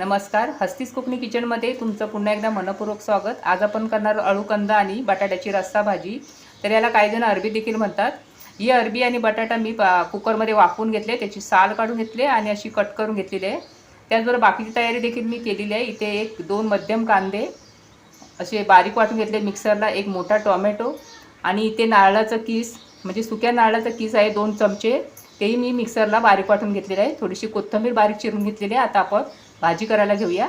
नमस्कार हस्तीस कोकणी किचनमध्ये तुमचं पुन्हा एकदा मनपूर्वक स्वागत. आज आपण करणार अळू कंदा आणि बटाट्याची रस्सा भाजी. तर याला काही जण अरबी देखील म्हणतात. ही अरबी आणि बटाटा मी कुकरमध्ये वाफवून घेतले त्याची साल काढून घेतले आणि अशी कट करून घेतलेली आहे. त्याचबरोबर बाकीची तयारी देखील मी केलेली आहे. इथे एक दोन मध्यम कांदे असे बारीक वाटून घेतले. मिक्सरला एक मोठा टॉमॅटो आणि इथे नारळाचं किस म्हणजे सुक्या नारळाचं किस आहे दोन चमचे. तेही मी मिक्सरला बारीक वाटून घेतलेले आहे. थोडीशी कोथिंबीर बारीक चिरून घेतलेली आहे. आता आपण भाजी करायला घेऊया.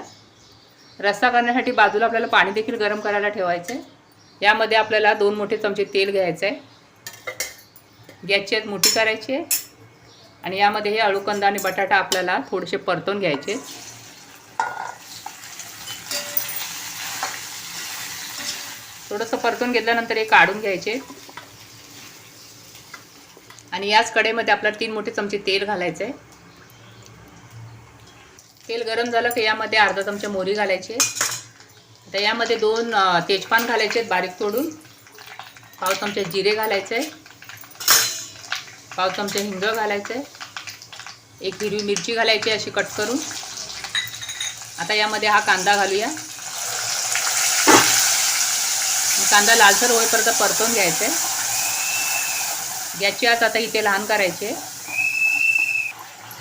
रस्सा करण्यासाठी बाजूला आपल्याला पाणी देखील गरम करायला ठेवायचं आहे यामध्ये आपल्याला दोन मोठे चमचे तेल घ्यायचं आहे गॅसची आत मोठी करायची आहे. आणि यामध्ये हे अळूकंदा आणि बटाटा आपल्याला थोडेसे परतून घ्यायचे थोडंसं परतून घेतल्यानंतर हे काढून घ्यायचे आणि याच कडेमध्ये आपल्याला तीन मोठे चमचे तेल घालायचं आहे तेल गरम झालं की यामध्ये अर्धा चमचा मोहरी घालायची. आता यामध्ये दोन तेजपान घालायचे आहेत बारीक तोडून. पाव चमचे जिरे घालायचे पाव चमचे हिंग घालायचे एक हिरवी मिरची घालायची अशी कट करून. आता यामध्ये हा कांदा घालूया. कांदा लालसर होईपर्यंत परतून घ्यायचे. गॅसची आज आता इथे लहान करायची. आहे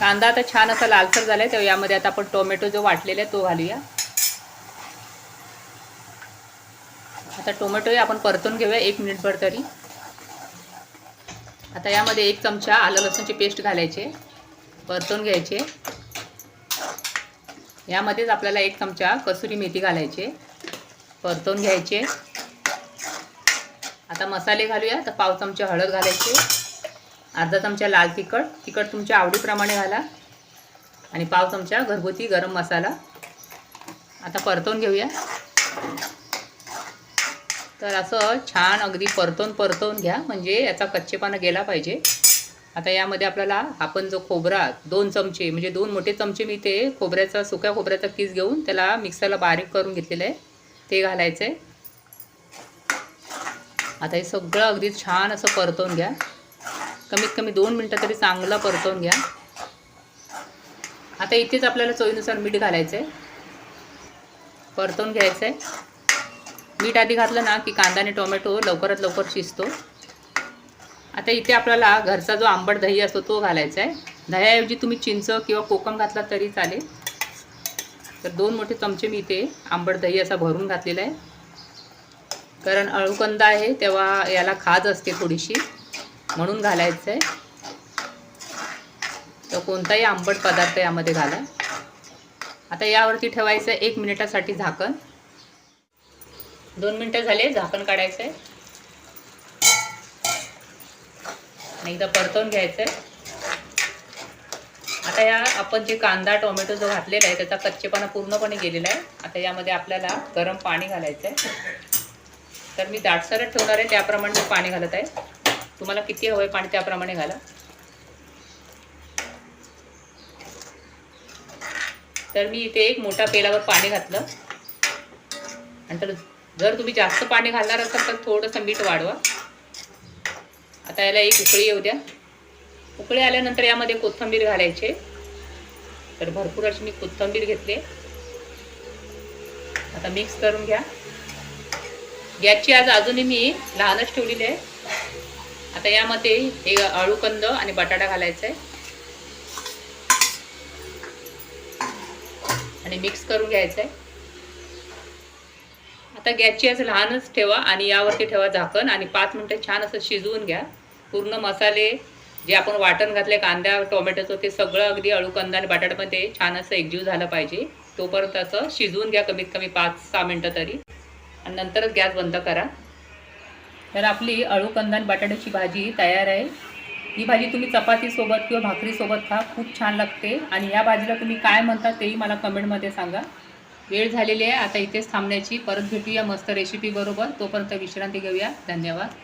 कांदा आता छान असा लालसर झालाय तेव्हा यामध्ये आता आपण टोमॅटो जो वाटलेला आहे तो घालूया. आता टोमॅटोही आपण परतून घेऊया एक मिनिटभर तरी. आता यामध्ये एक चमचा आलं लसूणची पेस्ट घालायचे परतून घ्यायचे. यामध्येच आपल्याला एक चमचा कसुरी मेथी घालायचे परतून घ्यायचे. आता मसाले घालूया तर पाव चमचे हळद घालायचे. अर्धा चमचा लाल तिखट तिखट तुमच्या आवडीप्रमाणे घाला. आणि पाव चमचा घरगुती गरम मसाला. आता परतून घेऊया. तर असं छान अगदी परतून परतवून घ्या. म्हणजे याचा कच्चेपणा गेला पाहिजे. आता यामध्ये आपल्याला आपण जो खोबरा दोन चमचे म्हणजे दोन मोठे चमचे मी ते खोबऱ्याचा सुक्या खोबऱ्याचा किस घेऊन त्याला मिक्सरला बारीक करून घेतलेलं आहे. ते घालायचं आहे आता हे सगळं अगदी छान असं परतवून घ्या. कमीत कमी दोन मिनटं तरी चांगलं परतवून घ्या. आता इथेच आपल्याला चवीनुसार मीठ घालायचं आहे परतवून घ्यायचं आहे मीठ आधी घातलं ना की कांदा आणि टोमॅटो लवकरात लवकर शिजतो. आता इथे आपल्याला घरचा जो आंबट दही असतो तो घालायचा आहे दह्याऐवजी तुम्ही चिंच किंवा कोकम घातला तरी चालेल. तर दोन मोठे चमचे मी इथे आंबट दही असा भरून घातलेला आहे. कारण अळूकंदा आहे तेव्हा याला खाज असते थोडीशी. म्हणून घालायचं आहे तर कोणताही आंबट पदार्थ यामध्ये घाला. आता यावरती ठेवायचं एक मिनिटासाठी झाकण. दोन मिनटं झाले झाकण काढायचं आहे आणि एकदा परतवून घ्यायचं आहे आता या आपण जे कांदा टोमॅटो जो घातलेला आहे त्याचा कच्चेपणा पूर्णपणे गेलेला आहे. आता यामध्ये आपल्याला गरम पाणी घालायचं आहे तर मी दाटसरच ठेवणार आहे त्याप्रमाणे पाणी घालत आहे. तुम्हाला किती हवं आहे पाणी त्याप्रमाणे घाला. तर मी इथे एक मोठा पेलावर पाणी घातलं. नंतर जर तुम्ही जास्त पाणी घालणार असाल तर थोडंसं मीठ वाढवा. आता याला एक उकळी येऊ द्या. उकळी आल्यानंतर यामध्ये कोथिंबीर घालायचे. तर भरपूर अशी मी कोथिंबीर घेतली. आता मिक्स करून घ्या. गॅसची आज अजूनही मी लहानच ठेवलेली आहे. आता यामध्ये हे अळूकंद आणि बटाटा घालायचा आहे. आणि मिक्स करून घ्यायचं आहे. आता गॅसची असं लहानच ठेवा आणि यावरती ठेवा झाकण आणि पाच मिनटं छान असं शिजवून घ्या. पूर्ण मसाले जे आपण वाटण घातले कांदा टोमॅटोचं ते सगळं अगदी अळूकंद आणि बटाट्यामध्ये छान असं एकजीव झालं पाहिजे. तोपर्यंत असं शिजवून घ्या कमीत कमी पाच सहा मिनटं तरी. आणि नंतरच गॅस बंद करा. तर आपली अळूकंदन बटाट्याची भाजी तयार आहे. ही भाजी तुम्ही चपातीसोबत किंवा भाकरीसोबत खा खूप छान लागते. आणि या भाजीला तुम्ही काय म्हणता तेही मला कमेंटमध्ये सांगा. वेळ झालेली आहे आता इथेच थांबण्याची. परत भेटूया मस्त रेसिपी बरोबर. तोपर्यंत विश्रांती घेऊया. धन्यवाद.